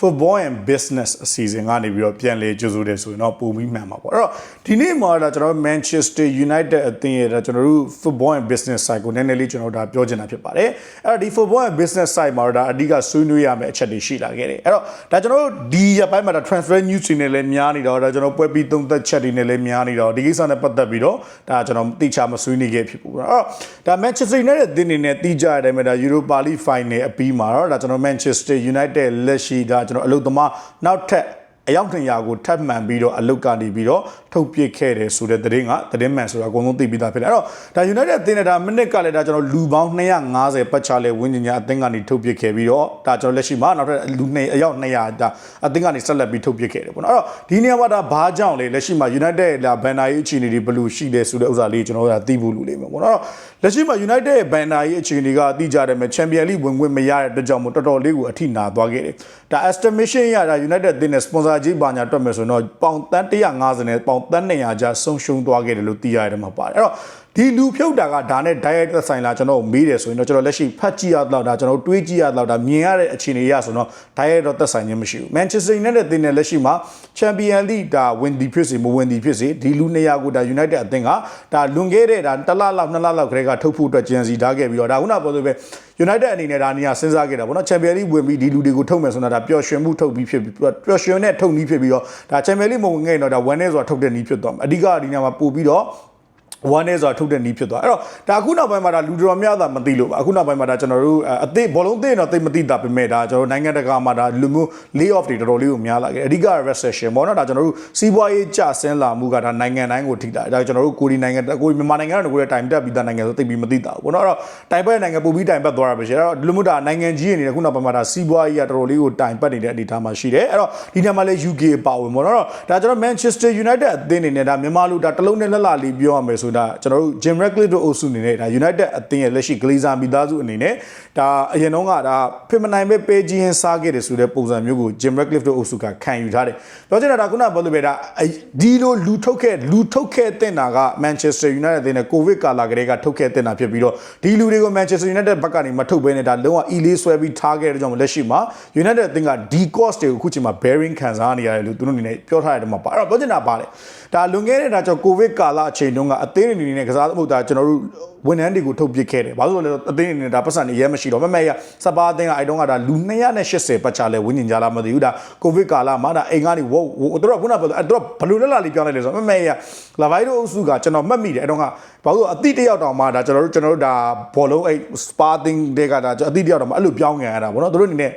football and business အစီအစဉ်ကနေပြီးတော့ပြန်လည်ကြိုဆိုတယ်ဆိုရင်တော့ပုံပြီးမှန်ပါပေါ့အဲ့တော့ဒီနေ့မှာဒါကျွန်တော်တို့ Manchester United အသင်းရဲ့ဒါကျွန်တော်တို့ football and business side ကိုနည်းနည်းလေးကျွန်တော်တို့ဒါပြောချင်တာဖြစ်ပါတယ်အဲ့တော့ဒီ football and business side မှာတော့ဒါအဓိကဆွေးနွေးရမယ့်အချက်တွေရှိလာခဲ့တယ်အဲ့တော့ဒါကျွန်တော်တို့ဒီရက်ပိုင်းမှာဒါ transfer news တွေနဲ့လည်းများနေတော့ဒါကျွန်တော်ပွဲပြီးသုံးသက်ချက်တွေနဲ့လည်းများနေတော့ဒီကိစ္စနဲ့ပတ်သက်ပြီးတော့ဒါကျွန်တော်တိကျမဆွေးနွေးခဲ့ဖြစ်ဘူးအဲ့တော့ဒါ Manchester United အသင်းအနေနဲ့တိကျရတဲ့မှာဒါ Europa League final အပြီးမှာတော့ဒါကျွန်တော် Manchester United လက်ရှိဒါကျွန်တော်အလုပ်သမားနောက်ထပ် အယောက်200ကိုထပ်မံပြီးတော့အလုတ်ကနေပြီးတော့ထုတ်ပစ်ခဲ့တယ်ဆိုတဲ့သတင်းကသတင်းမှန်ဆိုတာအကုန်လုံးသိပြီးသားဖြစ်တယ်အဲ့တော့ဒါ United အသင်းနဲ့ဒါမိနစ်ကလည်းဒါကျွန်တော်လူပေါင်း250ပတ်ချလဲဝင်းကျင်ညာအသင်းကနေထုတ်ပစ်ခဲ့ပြီးတော့ဒါကျွန်တော်လက်ရှိမှာနောက်ထပ်လူ2အယောက်200ဒါအသင်းကနေဆက်လက်ပြီးထုတ်ပစ်ခဲ့တယ်ပေါ့နော်အဲ့တော့ဒီနေရာမှာဒါဘာကြောင့်လဲလက်ရှိမှာ United လာဘန်နာရေးအခြေအနေတွေဘယ်လိုရှိလဲဆိုတဲ့ဥစ္စာလေးကျွန်တော်တို့ကသိဖို့လူလေးမှာပေါ့နော်လက်ရှိမှာ United ရဲ့ဘန်နာရေးအခြေအနေကသိကြတယ်မယ် Champions League ဝင်ခွင့်မရတဲ့အတွက်ကြောင့်မို့တော်တော်လေးကိုအထိနာသွားခဲ့တယ်ဒါ estimation ရတာ United အသင်းနဲ့ sponsor ကြီးဘာညာတွက်မယ်ဆိုရင်တော့ပေါင်တန်း150နဲ့ပေါင်တန်း200ကျဆုံးရှုံးသွားခဲ့တယ်လို့သိရတယ်မှာပါတယ်အဲ့တော့ ဒီလူဖြုတ်တာကဒါနဲ့ direct သက်ဆိုင်လာကျွန်တော်မေးတယ်ဆိုရင်တော့ကျွန်တော်လက်ရှိဖတ်ကြည့်ရတော့ဒါကျွန်တော်တွေးကြည့်ရတော့ဒါမြင်ရတဲ့အခြေအနေရဆိုတော့ direct တော့သက်ဆိုင်ခြင်းမရှိဘူး Manchester United တင်တဲ့လက်ရှိမှာ Champion League ဒါဝင်ဒီဖြစ်စေမဝင်ဒီဖြစ်စေဒီလူ200ကိုဒါ United အသင်းကဒါလွန်ခဲ့တဲ့ဒါတစ်လလောက်နှစ်လလောက်ခရဲကထုတ်ဖို့အတွက်ကြံစီထားခဲ့ပြီးတော့ဒါခုနပေါ်ဆိုပဲ United အနေနဲ့ဒါနေရာစဉ်းစားခဲ့တာပေါ့နော် Champion League ဝင်ပြီးဒီလူတွေကိုထုတ်မယ်ဆိုတာဒါပျော်ရွှင်မှုထုတ်ပြီးဖြစ်ပြီးပျော်ရွှင်တဲ့ထုတ်နည်းဖြစ်ပြီးတော့ဒါ Champion League မဝင်ခဲ့ရင်တော့ဒါ one နဲ့ဆိုတာထုတ်တဲ့နည်းဖြစ်သွားမှာအဓိကဒီနေရာမှာပို့ပြီးတော့ ဝမ်းနေဆိုတာထုတ်တဲ့နီးဖြစ်သွားအဲ့တော့ဒါအခုနောက်ပိုင်းမှာဒါလူတော်များတာမသိလို့ပါအခုနောက်ပိုင်းမှာဒါကျွန်တော်တို့အသေးဘောလုံးသိရင်တော့သိမသိတာပဲမဲ့ဒါကျွန်တော်နိုင်ငံတကာမှာဒါလူမျိုး lay off တွေတော်တော်လေးကိုများလာခဲ့အဓိက recession ပေါ့နော်ဒါကျွန်တော်တို့စီးပွားရေးကျဆင်းလာမှုကဒါနိုင်ငံတိုင်းကိုထိတာဒါကျွန်တော်တို့ကိုဒီနိုင်ငံကိုမြန်မာနိုင်ငံကတော့ကိုယ်တိုင်တက်ပြီးသားနိုင်ငံဆိုသိပြီးမသိတာဘူးပေါ့နော်အဲ့တော့တိုင်ပတ်နိုင်ငံပို့ပြီးတိုင်ပတ်သွားတာပဲရှိတယ်အဲ့တော့လူမျိုးဒါနိုင်ငံကြီးအနေနဲ့ခုနောက်ပိုင်းမှာဒါစီးပွားရေးကတော်တော်လေးကိုတိုင်ပတ်နေတဲ့အနေအထားမှာရှိတယ်အဲ့တော့ဒီညမှာလဲ UK ပါဝင်ပေါ့နော်ဒါကျွန်တော် Manchester United အသင်းအနေနဲ့ဒါမြန်မာလူဒါတလုံးနဲ့လက်လာလေးပြောရမယ်ဆိုတာကျွန်တော်တို့ Jim Ratcliffe တို့အုပ်စုအနေနဲ့ဒါ United အသင်းရဲ့လက်ရှိ Glazer မိသားစုအနေနဲ့ဒါအရင်တော့ကဒါဖိမနိုင်ပဲပေးကြီးရင်စားခဲ့တယ်ဆိုတဲ့ပုံစံမျိုးကို Jim Ratcliffe တို့အုပ်စုကခံယူထားတယ်ပြောချင်တာဒါခုနကပြောလို့ပဲဒါဒီလိုလူထုတ်ခဲ့လူထုတ်ခဲ့တဲ့တာက Manchester United အသင်းနဲ့ COVID ကာလကလေးကထုတ်ခဲ့တဲ့တာဖြစ်ပြီးတော့ဒီလူတွေကို Manchester United ဘက်ကနေမထုတ်ဘဲနဲ့ဒါလုံးဝ e လေးဆွဲပြီးထားခဲ့တဲ့ကြောင့်လက်ရှိမှာ United အသင်းကဒီ cost တွေကိုအခုချိန်မှာ bearing ခံစားနေရတယ်လို့သူတို့အနေနဲ့ပြောထားရတယ်မှာပါအဲ့တော့ပြောချင်တာပါတယ်ဒါလွန်ခဲ့တဲ့ဒါကြောင့် COVID ကာလအချိန်တုန်းကအသင်းအနေနဲ့ကစားမှုဒါကျွန်တော်တို့ဝန်ထမ်းတွေကိုထုတ်ပစ်ခဲ့တယ်။ဘာလို့လဲအသင်းအနေနဲ့ဒါပတ်စံနေရဲမရှိတော့မမဲ့ရစပါအသင်းကအဲ့တုန်းကဒါလူ280ပတ်ချလဲဝင်းကျင်ကြလားမသိဘူးဒါကိုဗစ်ကာလမှာဒါအိမ်ကနေဝုတ်တို့ကခုနကပြောအဲ့တို့ဘလူလက်လာလေးပြောင်းလိုက်လေဆိုမမဲ့ရလာဗိုင်းတို့အုပ်စုကကျွန်တော်မှတ်မိတယ်အဲ့တုန်းကဘာလို့အသည့်တယောက်တောင်မှဒါကျွန်တော်တို့ကျွန်တော်တို့ဒါဘောလုံးအဲ့စပါအသင်းတွေကဒါအသည့်တယောက်တောင်မှအဲ့လိုပြောင်းခံရတာဗောနော်တို့အနေနဲ့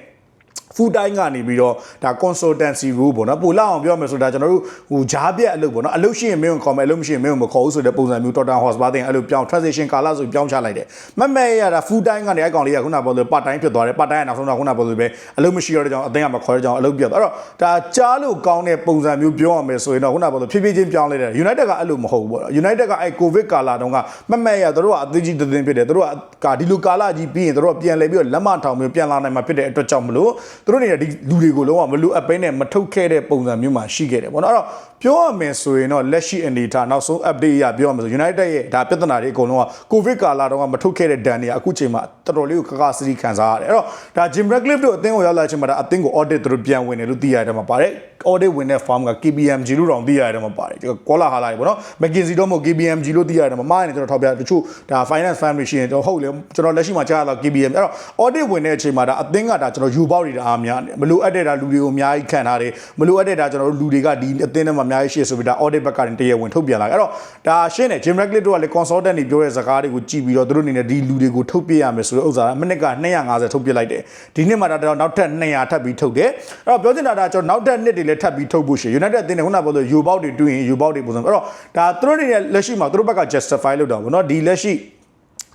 full time ကနေပြီးတော့ဒါ consultancy role ပေါ့နော်ပို့လောက်အောင်ပြောမယ်ဆိုတာကျွန်တော်တို့ဟိုဂျားပြက်အလုပ်ပေါ့နော်အလုပ်ရှိရင်မင်းကိုခေါ်မယ်အလုပ်မရှိရင်မင်းကိုမခေါ်ဘူးဆိုတဲ့ပုံစံမျိုး Tottenham Hotspur တင်အဲ့လိုပြောင်း transition ကာလဆိုပြောင်းချလိုက်တယ်မမဲရတာ full time ကနေအကောင်လေးကခုနပြောလို့ part time ဖြစ်သွားတယ် part time ကနောက်ဆုံးတော့ခုနပြောလို့ပဲအလုပ်မရှိတော့တဲ့ကြောင့်အသင်းကမခေါ်တဲ့ကြောင့်အလုပ်ပြတ်သွားအဲ့တော့ဒါကြားလို့ကောင်းတဲ့ပုံစံမျိုးပြောရမယ်ဆိုရင်တော့ခုနပြောလို့ဖြည်းဖြည်းချင်းပြောင်းလိုက်တယ် United ကအဲ့လိုမဟုတ်ဘူးပေါ့နော် United ကအဲ့ COVID ကာလတုန်းကမမဲရတို့ကအသင်းကြီးတင်းဖြစ်တယ်တို့ကဒီလိုကာလကြီးပြီးရင်တို့ကပြန်လဲပြီးတော့လက်မထောင်မျိုးပြန်လာနိုင်မှာဖြစ်တဲ့အတွက်ကြောင့်မလို့တို့နေဒီလူတွေကိုလုံးဝမလူအပ်ပဲနဲ့မထုတ်ခဲ့တဲ့ပုံစံမျိုးမှာရှိခဲ့တယ်ပေါ့နော်အဲ့တော့ပြောရမယ်ဆိုရင်တော့လက်ရှိအနေထားနောက်ဆုံး update ရပြောရမယ်ဆို United ရဲ့ဒါပြဿနာတွေအကုန်လုံးက COVID ကာလတုန်းကမထုတ်ခဲ့တဲ့ဒဏ်တွေအခုချိန်မှာတော်တော်လေးကိုကကစရီခံစားရတယ်အဲ့တော့ဒါ Jim Ratcliffe တို့အသင်းကိုရောက်လာချိန်မှာဒါအသင်းကို audit တို့ပြန်ဝင်တယ်လို့သိရတယ်မှာပါတယ် audit ဝင်တဲ့ firm က KPMG လို့တောင်သိရတယ်မှာပါတယ်ကောလာဟာလာပေါ့နော် McKinsey တော့မဟုတ် KPMG လို့သိရတယ်မှာမားနေကျွန်တော်ထောက်ပြတချို့ဒါ finance firm တွေရှိရင်တော့ဟုတ်လေကျွန်တော်လက်ရှိမှာကြားရတော့ KPM အဲ့တော့ audit ဝင်တဲ့အချိန်မှာဒါအသင်းကဒါကျွန်တော်ယူပေါက်တွေဒါအားများတယ်မလိုအပ်တဲ့ဒါလူတွေကိုအများကြီးခံထားတယ်မလိုအပ်တဲ့ဒါကျွန်တော်တို့လူတွေကဒီအသင်းထဲမှာအများကြီးရှိဆိုပြီးဒါ audit ဘက်ကနေတရားဝင်ထုတ်ပြန်လာအဲ့တော့ဒါရှင်းတယ် Jim Ratcliffe တို့ကလည်း consultant တွေပြောတဲ့စကားတွေကိုကြည့်ပြီးတော့သူတို့အနေနဲ့ဒီလူတွေကိုထုတ်ပြရမယ်ဆိုတဲ့ဥစ္စာကမိနစ်က250ထုတ်ပြလိုက်တယ်ဒီနှစ်မှာဒါနောက်ထပ်200ထပ်ပြီးထုတ်တယ်အဲ့တော့ပြောချင်တာဒါကျွန်တော်နောက်ထပ်နှစ်တွေလည်းထပ်ပြီးထုတ်ဖို့ရှိ United အသင်းနဲ့ခုနကပြောလို့ယူပေါက်တွေတွင်းရင်ယူပေါက်တွေပုံစံအဲ့တော့ဒါသူတို့အနေနဲ့လက်ရှိမှာသူတို့ဘက်က justify လုပ်တာပေါ့နော်ဒီလက်ရှိ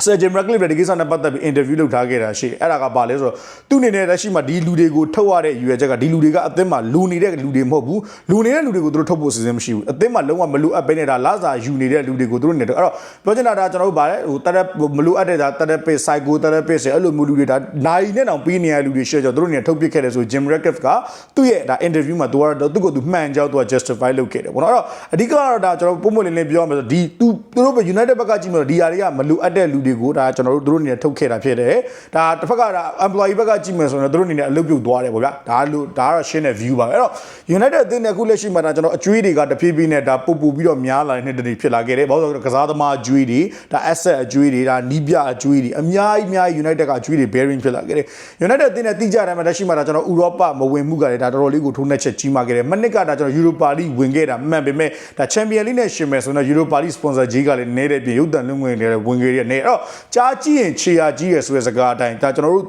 ဆာဂျင်မရက်လစ်ဒီကိစ္စနဲ့ပတ်သက်ပြီး interview လုပ်ထားခဲ့တာရှိအဲ့ဒါကဘာလဲဆိုတော့သူ့အနေနဲ့လက်ရှိမှာဒီလူတွေကိုထုတ်ရတဲ့ရွေချက်ကဒီလူတွေကအသင်းမှာလူနေတဲ့လူတွေမဟုတ်ဘူးလူနေတဲ့လူတွေကိုသူတို့ထုတ်ဖို့စီစဉ်မရှိဘူးအသင်းမှာလုံးဝမလူအပ်ပဲနေတာလာစာယူနေတဲ့လူတွေကိုသူတို့နေတယ်အဲ့တော့ပြောချင်တာဒါကျွန်တော်တို့ဗါလဲဟိုတရက်မလူအပ်တဲ့ဒါတရက်ပစ် psycho တရက်ပစ်ဆိုအဲ့လိုမျိုးလူတွေဒါနိုင်နဲ့တောင်ပြီးနေရတဲ့လူတွေရှေ့ကျော်သူတို့နေထုတ်ပစ်ခဲ့တယ်ဆို Jim Ratcliffe ကသူ့ရဲ့ဒါ interview မှာသူကတော့သူ့ကိုသူမှန်ကြောက်သူက justify လုပ်ခဲ့တယ်ပေါ့နော်အဲ့တော့အဓိကတော့ဒါကျွန်တော်ပုံမှန်လေးလေးပြောရမယ်ဆိုဒီသူသူတို့ပဲ United ဘက်ကကြည့်မယ်ဒီຢာတွေကမလူအပ်တဲ့လူတွေကိုဒါကျွန်တော်တို့တို့အနေနဲ့ထုတ်ခဲ့တာဖြစ်တယ်ဒါတစ်ဖက်ကဒါ employee ဘက်ကကြည့်မယ်ဆိုရင်တို့အနေနဲ့အလုပ်ပြုတ်သွားတယ်ပေါ့ဗျာဒါလို့ဒါကတော့ရှင်းတဲ့ view ပါပဲအဲ့တော့ United အသင်းနဲ့အခုလက်ရှိမှာဒါကျွန်တော်အကျွေးတွေကတဖြည်းဖြည်းနဲ့ဒါပူပူပြီးတော့များလာတဲ့နှစ်တည်းဖြစ်လာခဲ့တယ်ဘာလို့လဲဆိုတော့ကစားသမားအကျွေးတွေဒါ asset အကျွေးတွေဒါနီးပြအကျွေးတွေအများကြီးအများကြီး United ကအကျွေးတွေ bearing ဖြစ်လာခဲ့တယ် United အသင်းနဲ့တိကျတယ်မှာလက်ရှိမှာဒါကျွန်တော်ဥရောပမဝင်မှုကလည်းဒါတော်တော်လေးကိုထိုးနှက်ချက်ကြီးမားခဲ့တယ်မနစ်ကဒါကျွန်တော် Europa League ဝင်ခဲ့တာမှန်ပေမဲ့ဒါ Champions League နဲ့ရှင်မယ်ဆိုတော့ Europa League sponsor ကြီးကလည်းနေတဲ့ပြင်ရုပ်တံလုံးဝင်နေတယ်ဝင်ခဲ့တဲ့နေအဲ့တော့ကြားကြည့်ရင်ခြေရာကြီးရယ်ဆိုတဲ့စကားအတိုင်းဒါကျွန်တော်တို့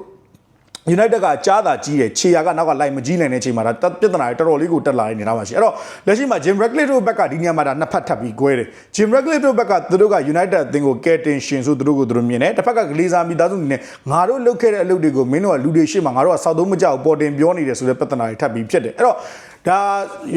United ကကြားတာကြီးတယ်ခြေရာကနောက်ကလိုက်မကြီးနိုင်တဲ့အချိန်မှာဒါပြဿနာတွေတော်တော်လေးကိုတက်လာနေတာပါရှိအဲ့တော့လက်ရှိမှာ Jim Ratcliffe တို့ဘက်ကဒီနေရာမှာဒါနှစ်ဖက်ထပ်ပြီး꿰တယ် Jim Ratcliffe တို့ဘက်ကသူတို့က United အသင်းကိုကဲတင်ရှင်ဆိုသူတို့ကိုသူတို့မြင်တယ်တစ်ဖက်ကဂလီဇာမိသားစုအနေနဲ့ငါတို့လုပ်ခဲ့တဲ့အလုပ်တွေကိုမင်းတို့ကလူတွေရှေ့မှာငါတို့ကစောက်သုံးမကြောက်ပေါ်တင်ပြောနေတယ်ဆိုတဲ့ပြဿနာတွေထပ်ပြီးဖြစ်တယ်အဲ့တော့ ဒါ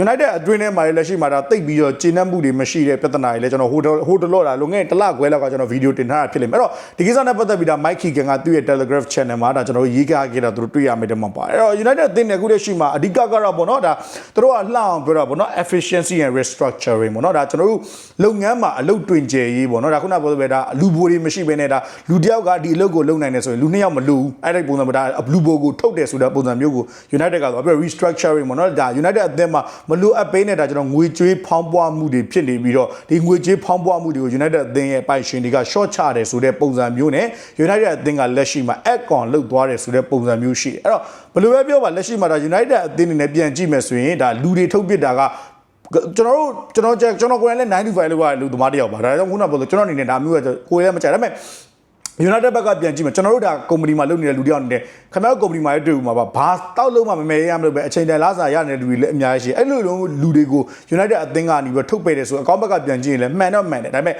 United အတွင်းထဲမှာလည်းလက်ရှိမှာဒါတိတ်ပြီးတော့ကျဉ်းနှံ့မှုတွေမရှိတဲ့ပြဿနာတွေလည်းကျွန်တော်ဟိုဟိုတလော့တာလုံခဲ့တစ်လခွဲလောက်ကကျွန်တော်ဗီဒီယိုတင်ထားတာဖြစ်လိမ့်မယ်အဲ့တော့ဒီကိစ္စနဲ့ပတ်သက်ပြီးဒါ Mike Keegan ကသူ့ရဲ့ Telegraph Channel မှာဒါကျွန်တော်ရေးကားခဲ့တာသူတို့တွေ့ရမယ်တမှာပါအဲ့တော့ United အသင်းနဲ့အခုလက်ရှိမှာအဓိကကတော့ပေါ့နော်ဒါသူတို့ကလှအောင်ပြောတာပေါ့နော် efficiency and restructuring ပေါ့နော်ဒါကျွန်တော်တို့လုပ်ငန်းမှာအလုပ်တွင်ကျယ်ရေးပေါ့နော်ဒါခုနကပြောပဲဒါလူဘိုတွေမရှိဘဲနဲ့ဒါလူတစ်ယောက်ကဒီအလုပ်ကိုလုပ်နိုင်တယ်ဆိုရင်လူနှစ်ယောက်မလူဘူးအဲ့ဒီပုံစံမှာဒါလူဘိုကိုထုတ်တယ်ဆိုတဲ့ပုံစံမျိုးကို United ကတော့ပြီးတော့ restructuring ပေါ့နော်ဒါ United အသင်းမှာမလိုအပ်ပေးနေတာကျွန်တော်ငွေကြေးဖောင်းပွားမှုတွေဖြစ်နေပြီးတော့ဒီငွေကြေးဖောင်းပွားမှုတွေကို United အသင်းရဲ့ပိုင်ရှင်တွေက short ချတယ်ဆိုတဲ့ပုံစံမျိုးနဲ့ United အသင်းကလက်ရှိမှာ add-on လုပ်သွားတယ်ဆိုတဲ့ပုံစံမျိုးရှိတယ်အဲ့တော့ဘယ်လိုပဲပြောပါလက်ရှိမှာဒါ United အသင်းအနေနဲ့ပြန်ကြည့်မယ်ဆိုရင်ဒါလူတွေထုတ်ပစ်တာကကျွန်တော်တို့ကျွန်တော်ကျွန်တော်ကိုယ်လည်း95လောက်ရလူသမားတယောက်ပါဒါကြောင့်ခုနကပြောလို့ကျွန်တော်အနေနဲ့ဒါမျိုးကကိုယ်လည်းမကြိုက်ဒါပေမဲ့ United ဘက်ကပြန်ကြည့်မယ်ကျွန်တော်တို့ဒါကုမ္ပဏီမှာလုပ်နေတဲ့လူတယောက်အနေနဲ့ခင်ဗျားကုမ္ပဏီမှာတွေ့ဦးမှာပါဘာတောက်လုံးမှမမဲရမလို့ပဲအချိန်တန်လားစာရနေတဲ့လူတွေလည်းအများကြီးရှိအဲ့လိုလိုလူတွေကို United အသင်းကနေပြီးထုတ်ပယ်တယ်ဆိုအကောင့်ဘက်ကပြန်ကြည့်ရင်လည်းမှန်တော့မှန်တယ်ဒါပေမဲ့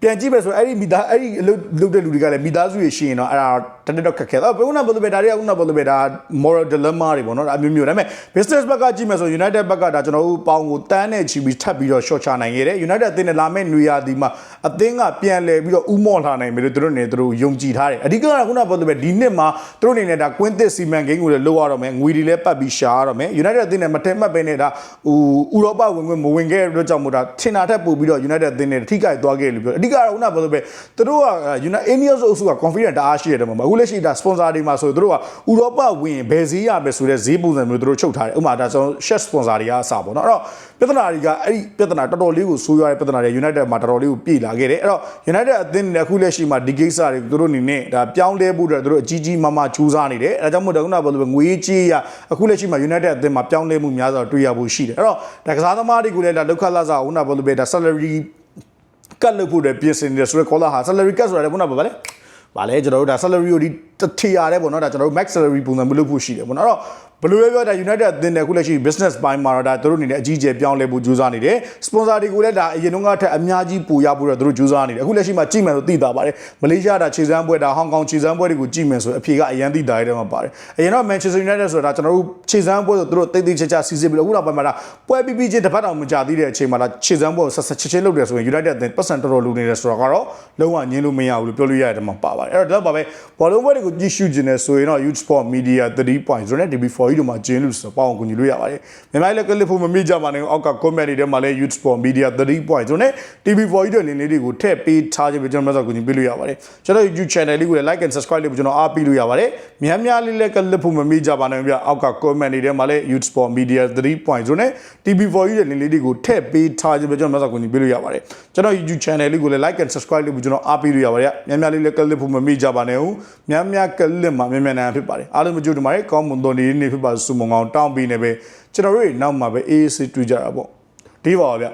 ပြန်ကြည့်ပဲဆိုအဲ့ဒီမိသားအဲ့ဒီအလုပ်လုပ်တဲ့လူတွေကလည်းမိသားစုရရှိရင်တော့အဲ့ဒါတနေ့တော့ခက်ခဲတော့ဘယ်ခုနဘယ်လိုပဲဒါတွေကခုနဘယ်လိုပဲဒါ moral dilemma တွေပေါ့နော်ဒါအမျိုးမျိုးဒါပေမဲ့ business ဘက်ကကြည့်မယ်ဆို United ဘက်ကဒါကျွန်တော်တို့ပေါင်ကိုတန်းနဲ့ချီပြီးထပ်ပြီးတော့ short ချနိုင်ခဲ့တယ် United အသင်းနဲ့လာမယ့်နွေရာသီမှာအသင်းကပြန်လဲပြီးတော့ဥမော့လာနိုင်မယ်လို့သူတို့နေသူတို့ယုံကြည်ထားတယ်အဓိကကခုနဘယ်လိုပဲဒီနှစ်မှာသူတို့အနေနဲ့ဒါကွင်းသစ်စီမံကိန်းကိုလည်းလုပ်ရတော့မယ်ငွေတွေလည်းပတ်ပြီးရှာရတော့မယ် United အသင်းနဲ့မထင်မှတ်ပဲနဲ့ဒါဟိုဥရောပဝင်ခွင့်မဝင်ခဲ့တဲ့အတွက်ကြောင့်မို့ဒါထင်တာထက်ပိုပြီးတော့ United အသင်းနဲ့ထိခိုက်သွားခဲ့လို့ပြောအဓိကတော့ခုနဘယ်လိုပဲသူတို့က United Ineos အုပ်စုက confident တအားရှိရတယ်မှာအခုလက်ရှိဒါ sponsor တွေမှာဆိုသူတို့ကဥရောပဝင်ဘယ်ဈေးရမယ်ဆိုတဲ့ဈေးပုံစံမျိုးသူတို့ချုပ်ထားတယ်ဥပမာဒါဆို chef sponsor တွေကအစပေါ့နော်အဲ့တော့ပြဿနာတွေကအဲ့ဒီပြဿနာတော်တော်လေးကိုဆိုးရွားတဲ့ပြဿနာတွေ United မှာတော်တော်လေးကိုပြေလာခဲ့တယ်အဲ့တော့ United အသင်းနဲ့အခုလက်ရှိမှာဒီကိစ္စတွေသူတို့အနေနဲ့ဒါပြောင်းလဲဖို့အတွက်သူတို့အကြီးကြီးမားမားကြိုးစားနေတယ်အဲဒါကြောင့်မို့တော့ခုနကပြောလို့ငွေကြေးရအခုလက်ရှိမှာ United အသင်းမှာပြောင်းလဲမှုများစွာတွေ့ရဖို့ရှိတယ်အဲ့တော့ဒါကစားသမားတွေကိုလည်းဒါလောက်ခလာစားခုနကပြောလို့ပဲဒါ salary ကတ်လို့ဖို့တဲ့ပြင်ဆင်နေတယ်ဆိုတော့ caller ဟာ salary cut ဆိုတာလည်းခုနကပြောပါလေ ဗာလဲကျွန်တော်တို့ဒါ salary ကိုဒီတထီရတယ်ပေါ့နော်ဒါကျွန်တော်တို့ max salary ပုံစံမျိုးလုပ်ဖို့ရှိတယ်ပေါ့နော်အဲ့တော့ ဘယ်လိုပဲပြောဒါ United အသင်းနဲ့အခုလက်ရှိ business ပိုင်းမှာတော့ဒါသူတို့အနေနဲ့အကြီးအကျယ်ပြောင်းလဲဖို့ကြိုးစားနေတယ် sponsor တွေကိုလည်းဒါအရင်တုန်းကထက်အများကြီးပိုရဖို့တော့သူတို့ကြိုးစားနေတယ်အခုလက်ရှိမှာကြည့်မယ်ဆိုသိတာပါတယ်မလေးရှားဒါခြေစမ်းပွဲဒါဟောင်ကောင်ခြေစမ်းပွဲတွေကိုကြည့်မယ်ဆိုအဖြေကအရန်သိတာရဲမှာပါတယ်အရင်တော့ Manchester United ဆိုတာကျွန်တော်တို့ခြေစမ်းပွဲဆိုသူတို့တိတ်တိတ်ချာချာစီစစ်ပြီးတော့အခုနောက်ပိုင်းမှာဒါပွဲပြီးပြီးချင်းတစ်ပတ်တောင်မကြာသေးတဲ့အချိန်မှာဒါခြေစမ်းပွဲကိုဆက်ဆက်ချစ်ချင်းလုပ်တယ်ဆိုရင် United အသင်းပတ်စံတော်တော်လူနေတယ်ဆိုတော့ကတော့လုံးဝညင်းလို့မရဘူးလို့ပြောလို့ရတယ်မှာပါပါတယ်အဲ့တော့ဒါပါပဲဘောလုံးပွဲတွေကိုကြည့်ရှုခြင်းနဲ့ဆိုရင်တော့ Youth Sport Media 3.0နဲ့ DB4 တို့မှာကျင်းလို့ဆိုပေါအောင်ကူညီလို့ရပါတယ်မြန်မာလည်းကလစ်ဖို့မမိကြပါနဲ့အောက်က comment တွေထဲမှာလည်း Youth Sport Media 3.0နဲ့ TV4 တို့လင်းလေးတွေကိုထည့်ပေးထားခြင်းပဲကျွန်တော်မှဆိုကူညီပေးလို့ရပါတယ်ကျွန်တော် YouTube channel လေးကိုလည်း like and subscribe လေးကိုကျွန်တော်အားပေးလို့ရပါတယ်များများလေးလည်းကလစ်ဖို့မမိကြပါနဲ့ဗျအောက်က comment တွေထဲမှာလည်း Youth Sport Media 3.0နဲ့ TV4 ရဲ့လင်းလေးတွေကိုထည့်ပေးထားခြင်းပဲကျွန်တော်မှဆိုကူညီပေးလို့ရပါတယ်ကျွန်တော် YouTube channel လေးကိုလည်း like and subscribe လေးကိုကျွန်တော်အားပေးလို့ရပါတယ်များများလေးလည်းကလစ်ဖို့မမိကြပါနဲ့ဦးများများကလစ်မှာများများနာဖြစ်ပါတယ်အားလုံးမကြိုးတမားကောင်းမွန်တော်နေနေဖြစ်ပါစုမုံအောင်တောင်းပြီးနေပဲကျွန်တော်တို့နောက်မှာပဲအေးအေးဆေးတွေ့ကြတာပေါ့ဒီပါပါဗျ